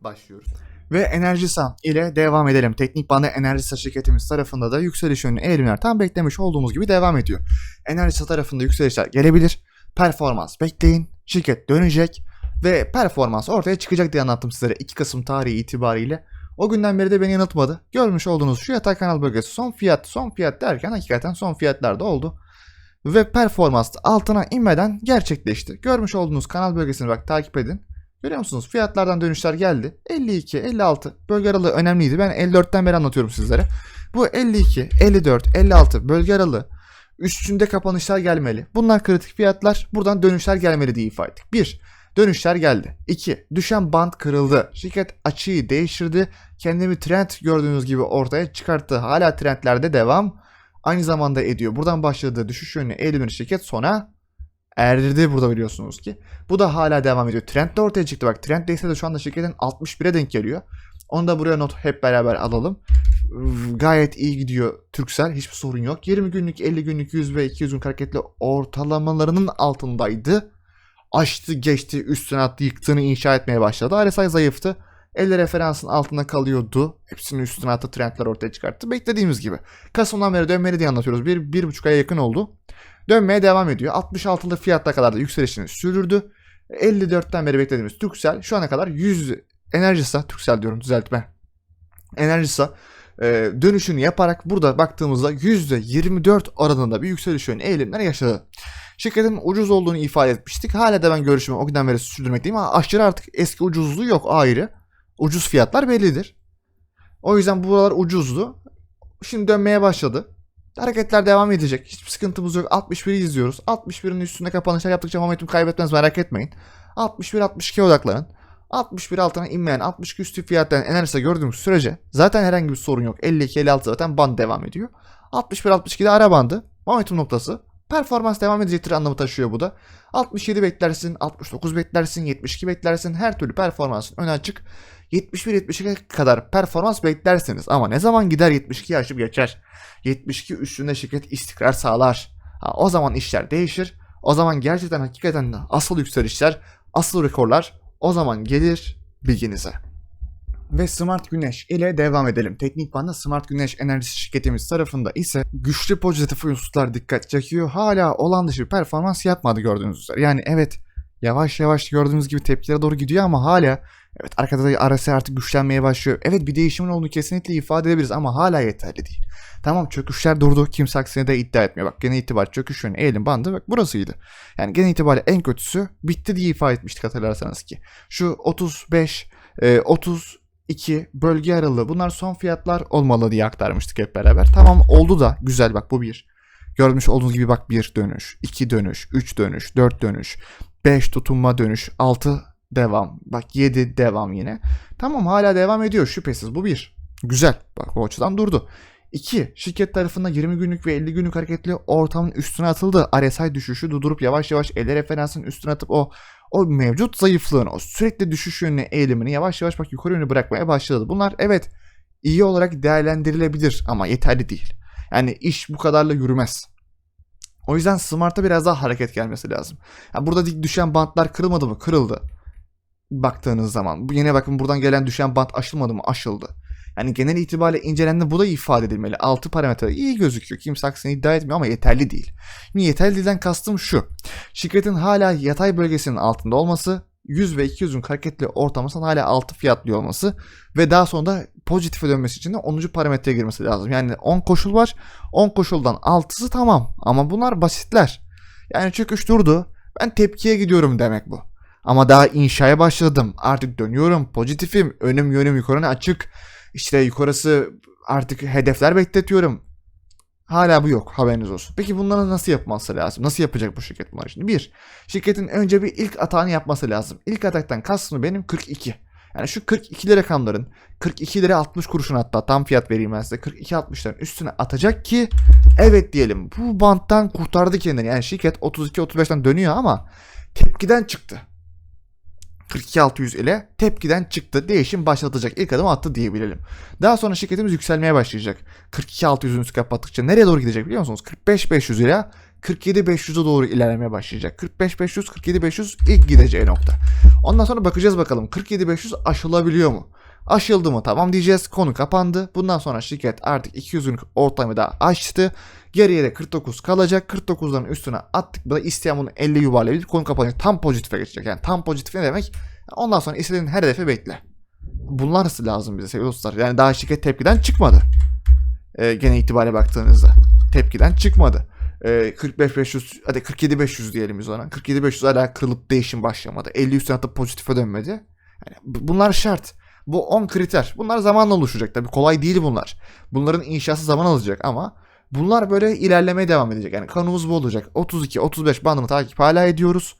başlıyoruz. Ve Enerjisa ile devam edelim. Teknik Banda Enerjisa şirketimiz tarafında da yükseliş yönlü eğilimler tam beklemiş olduğumuz gibi devam ediyor. Enerjisa tarafında yükselişler gelebilir. Performans bekleyin. Şirket dönecek ve performans ortaya çıkacak diye anlattım sizlere 2 Kasım tarihi itibariyle. O günden beri de beni yanıltmadı. Görmüş olduğunuz şu yatay kanal bölgesi son fiyat son fiyat derken hakikaten son fiyatlar da oldu. Ve performans altına inmeden gerçekleşti. Görmüş olduğunuz kanal bölgesini bak takip edin. Görüyor musunuz? Fiyatlardan dönüşler geldi. 52, 56 bölge aralığı önemliydi. Ben 54'ten beri anlatıyorum sizlere. Bu 52, 54, 56 bölge aralığı üstünde kapanışlar gelmeli. Bunlar kritik fiyatlar. Buradan dönüşler gelmeli diye ifade ettik. 1. Dönüşler geldi. 2. Düşen band kırıldı. Şirket açıyı değiştirdi. Kendimi trend gördüğünüz gibi ortaya çıkarttı. Hala trendlerde devam. Aynı zamanda ediyor. Buradan başladığı düşüş yönlü eğilimli şirket sona erdirdi burada biliyorsunuz ki. Bu da hala devam ediyor. Trend de ortaya çıktı. Bak trend değilse de şu anda şirketin 61'e denk geliyor. Onu da buraya not hep beraber alalım. Gayet iyi gidiyor Türksel. Hiçbir sorun yok. 20 günlük, 50 günlük, 100 ve 200 gün hareketli ortalamalarının altındaydı. Açtı, geçti, üstüne attı, yıktığını inşa etmeye başladı. RSI zayıftı. 50 referansın altında kalıyordu. Hepsinin üstüne attı, trendler ortaya çıkarttı. Beklediğimiz gibi. Kasım'dan beri dönmeli diye anlatıyoruz. Bir, bir buçuk aya yakın oldu. Dönmeye devam ediyor. 66'lı fiyatta kadar da yükselişini sürdürdü. 54'ten beri beklediğimiz Türksel şu ana kadar 100 Enerjisa, Türksel diyorum düzeltme. Enerjisa e, dönüşünü yaparak burada baktığımızda %24 oranında bir yükseliş yönü eğilimler yaşadı. Şirketin ucuz olduğunu ifade etmiştik. Hala da ben görüşümü o günden beri sürdürmekteyim ama aşırı artık eski ucuzluğu yok ayrı. Ucuz fiyatlar bellidir. O yüzden buralar ucuzdu. Şimdi dönmeye başladı. Hareketler devam edecek. Hiçbir sıkıntımız yok. 61'i izliyoruz. 61'in üstünde kapanışlar yaptıkça momentum kaybetmez merak etmeyin. 61-62'ye odaklanın. 61 altına inmeyen 62 üstü fiyattan enerjisi gördüğümüz sürece zaten herhangi bir sorun yok. 52-56 zaten band devam ediyor. 61-62'de ara bandı. Momentum noktası. Performans devam edecektir anlamı taşıyor bu da. 67 beklersin, 69 beklersin, 72 beklersin. Her türlü performansın öne açık. 71-72'ye kadar performans beklersiniz. Ama ne zaman gider 72 aşıp geçer. 72 üstünde şirket istikrar sağlar. Ha, o zaman işler değişir. O zaman gerçekten hakikaten asıl yükselişler, asıl rekorlar o zaman gelir bilginize. Ve Smart Güneş ile devam edelim. Teknik Banda Smart Güneş enerjisi şirketimiz tarafında ise güçlü pozitif unsurlar dikkat çekiyor. Hala olan dışı performans yapmadı gördüğünüz üzere. Yani evet yavaş yavaş gördüğünüz gibi tepkilere doğru gidiyor ama hala evet arkada da RSI artık güçlenmeye başlıyor. Evet bir değişimin olduğunu kesinlikle ifade edebiliriz ama hala yeterli değil. Tamam çöküşler durdu. Kimse aksine de iddia etmiyor. Bak gene itibar çöküş yönü eğilim bandı bak burasıydı. Yani gene itibariyle en kötüsü bitti diye ifade etmiştik hatırlarsanız ki. Şu 35 e, 32 bölge aralığı bunlar son fiyatlar olmalı diye aktarmıştık hep beraber. Tamam oldu da güzel bak bu bir. Görmüş olduğunuz gibi bak bir dönüş, iki dönüş, üç dönüş, dört dönüş, beş tutunma dönüş, altı devam. Bak yedi devam yine. Tamam hala devam ediyor şüphesiz bu bir. Güzel bak o açıdan durdu. 2. Şirket tarafından 20 günlük ve 50 günlük hareketli ortamın üstüne atıldı. RSI düşüşü durdurup yavaş yavaş 50 referansın üstüne atıp o o mevcut zayıflığını, o sürekli düşüş yönlü eğilimini yavaş yavaş bak yukarı yönlü bırakmaya başladı. Bunlar evet iyi olarak değerlendirilebilir ama yeterli değil. Yani iş bu kadarla yürümez. O yüzden Smart'a biraz daha hareket gelmesi lazım. Yani burada dik düşen bantlar kırılmadı mı? Kırıldı. Baktığınız zaman. Bu yine bakın buradan gelen düşen bant aşılmadı mı? Aşıldı. Yani genel itibariyle incelendi bu da ifade edilmeli. 6 parametre iyi gözüküyor. Kimse aksini iddia etmiyor ama yeterli değil. Şimdi yeterli değilden kastım şu. Şirketin hala yatay bölgesinin altında olması, 100 ve 200'ün hareketli ortalamasının hala 6 fiyatlıyor olması ve daha sonra da pozitife dönmesi için de 10. parametreye girmesi lazım. Yani 10 koşul var. 10 koşuldan 6'sı tamam ama bunlar basitler. Yani çöküş durdu. Ben tepkiye gidiyorum demek bu. Ama daha inşaya başladım. Artık dönüyorum. Pozitifim. Önüm yönüm yukarı açık. İşte yukarısı artık hedefler bekletiyorum. Hala bu yok haberiniz olsun. Peki bunları nasıl yapması lazım? Nasıl yapacak bu şirket bunları şimdi? Bir, şirketin önce bir ilk atağını yapması lazım. İlk ataktan kastım benim 42. Yani şu 42'li rakamların 42 lira 60 kuruşun hatta tam fiyat vereyim ben size 42-60'ların üstüne atacak ki evet diyelim bu banttan kurtardı kendini. Yani şirket 32-35'ten dönüyor ama tepkiden çıktı. 42600 ile tepkiden çıktı. Değişim başlatacak. ilk adım attı diyebilelim. Daha sonra şirketimiz yükselmeye başlayacak. 42600'ün üstü kapattıkça nereye doğru gidecek biliyor musunuz? 45500 ile 47500'e doğru ilerlemeye başlayacak. 45500 47500 ilk gideceği nokta. Ondan sonra bakacağız bakalım 47500 aşılabiliyor mu? Aşıldı mı? Tamam diyeceğiz. Konu kapandı. Bundan sonra şirket artık 200 günlük ortalamayı daha açtı. Geriye de 49 kalacak. 49'ların üstüne attık. Bu da isteyen bunu 50 yuvarlayabilir. Konu kapanacak. Tam pozitife geçecek. Yani tam pozitif ne demek? Ondan sonra istediğin her hedefe bekle. Bunlar nasıl lazım bize sevgili dostlar? Yani daha şirket tepkiden çıkmadı. Ee, gene itibariyle baktığınızda. Tepkiden çıkmadı. Ee, 45-500 hadi 47-500 diyelim biz ona. 47-500 hala kırılıp değişim başlamadı. 50 üstüne atıp pozitife dönmedi. Yani bu- bunlar şart. Bu 10 kriter. Bunlar zamanla oluşacak. Tabii kolay değil bunlar. Bunların inşası zaman alacak ama bunlar böyle ilerlemeye devam edecek. Yani kanımız bu olacak. 32-35 bandını takip hala ediyoruz.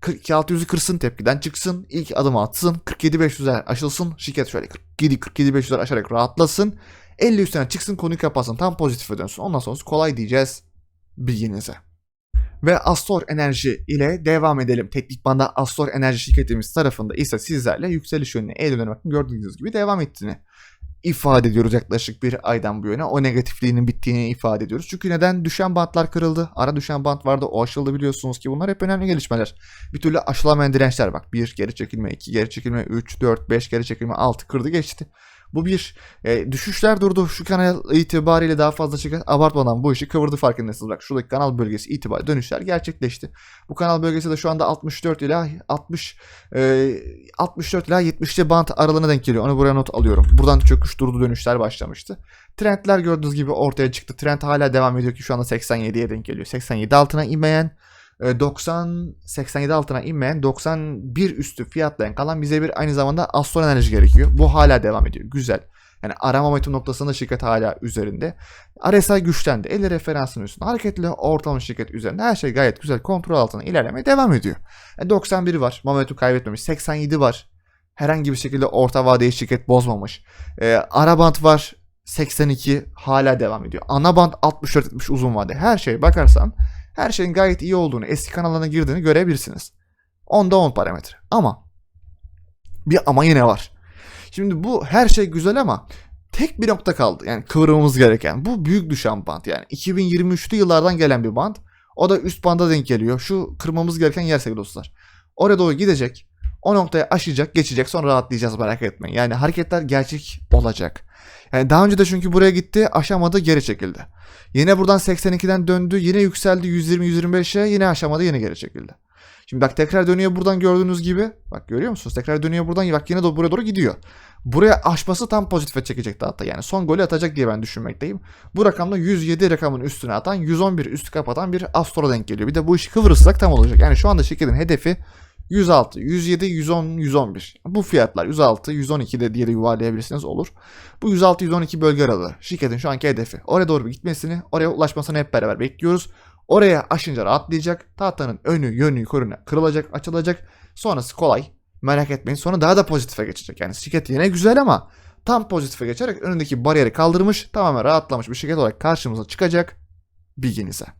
42-600'ü kırsın tepkiden çıksın. ilk adımı atsın. 47-500'e aşılsın. Şirket şöyle 47-47-500'ler aşarak rahatlasın. 50 üstüne çıksın konuyu kapatsın. Tam pozitife dönsün. Ondan sonrası kolay diyeceğiz bilginize. Ve Astor Enerji ile devam edelim. Teknik banda Astor Enerji şirketimiz tarafında ise sizlerle yükseliş yönüne Eylül bakın gördüğünüz gibi devam ettiğini ifade ediyoruz yaklaşık bir aydan bu yana. O negatifliğinin bittiğini ifade ediyoruz. Çünkü neden? Düşen bantlar kırıldı. Ara düşen bant vardı. O aşıldı biliyorsunuz ki bunlar hep önemli gelişmeler. Bir türlü aşılamayan dirençler bak. 1 geri çekilme, 2 geri çekilme, 3, 4, 5 geri çekilme, 6 kırdı geçti. Bu bir e, düşüşler durdu. Şu kanal itibariyle daha fazla şirket abartmadan bu işi kıvırdı farkındasınız. Bak şuradaki kanal bölgesi itibariyle dönüşler gerçekleşti. Bu kanal bölgesi de şu anda 64 ila 60 e, 64 ila 70'li bant aralığına denk geliyor. Onu buraya not alıyorum. Buradan çöküş durdu dönüşler başlamıştı. Trendler gördüğünüz gibi ortaya çıktı. Trend hala devam ediyor ki şu anda 87'ye denk geliyor. 87 altına inmeyen e, 90 87 altına inmeyen 91 üstü fiyatlayan kalan bize bir aynı zamanda Astro Enerji gerekiyor. Bu hala devam ediyor. Güzel. Yani arama momentum noktasında şirket hala üzerinde. RSI güçlendi. 50 referansın üstünde. Hareketli ortalama şirket üzerinde. Her şey gayet güzel. Kontrol altına ilerlemeye devam ediyor. E, 91 var. Momentum kaybetmemiş. 87 var. Herhangi bir şekilde orta vadeyi şirket bozmamış. E, ara var. 82 hala devam ediyor. Ana band 64-70 uzun vade. Her şey bakarsan her şeyin gayet iyi olduğunu, eski kanallarına girdiğini görebilirsiniz. 10'da 10 parametre. Ama bir ama yine var. Şimdi bu her şey güzel ama tek bir nokta kaldı. Yani kıvırmamız gereken. Bu büyük düşen band. Yani 2023'lü yıllardan gelen bir band. O da üst banda denk geliyor. Şu kırmamız gereken yer sevgili dostlar. Oraya doğru gidecek. O noktaya aşacak, geçecek. Sonra rahatlayacağız merak etmeyin. Yani hareketler gerçek olacak. Yani daha önce de çünkü buraya gitti, aşamadı, geri çekildi. Yine buradan 82'den döndü, yine yükseldi 120-125'e, yine aşamadı, yine geri çekildi. Şimdi bak tekrar dönüyor buradan gördüğünüz gibi. Bak görüyor musunuz? Tekrar dönüyor buradan. Bak yine de buraya doğru gidiyor. Buraya aşması tam pozitife çekecekti hatta. Yani son golü atacak diye ben düşünmekteyim. Bu rakamda 107 rakamın üstüne atan 111 üstü kapatan bir Astro'ya denk geliyor. Bir de bu işi kıvırırsak tam olacak. Yani şu anda şirketin hedefi 106, 107, 110, 111. Bu fiyatlar 106, 112 de diye de yuvarlayabilirsiniz olur. Bu 106, 112 bölge aralığı. Şirketin şu anki hedefi. Oraya doğru gitmesini, oraya ulaşmasını hep beraber bekliyoruz. Oraya aşınca rahatlayacak. Tahtanın önü, yönü, koruna kırılacak, açılacak. Sonrası kolay. Merak etmeyin. Sonra daha da pozitife geçecek. Yani şirket yine güzel ama tam pozitife geçerek önündeki bariyeri kaldırmış, tamamen rahatlamış bir şirket olarak karşımıza çıkacak bilginize.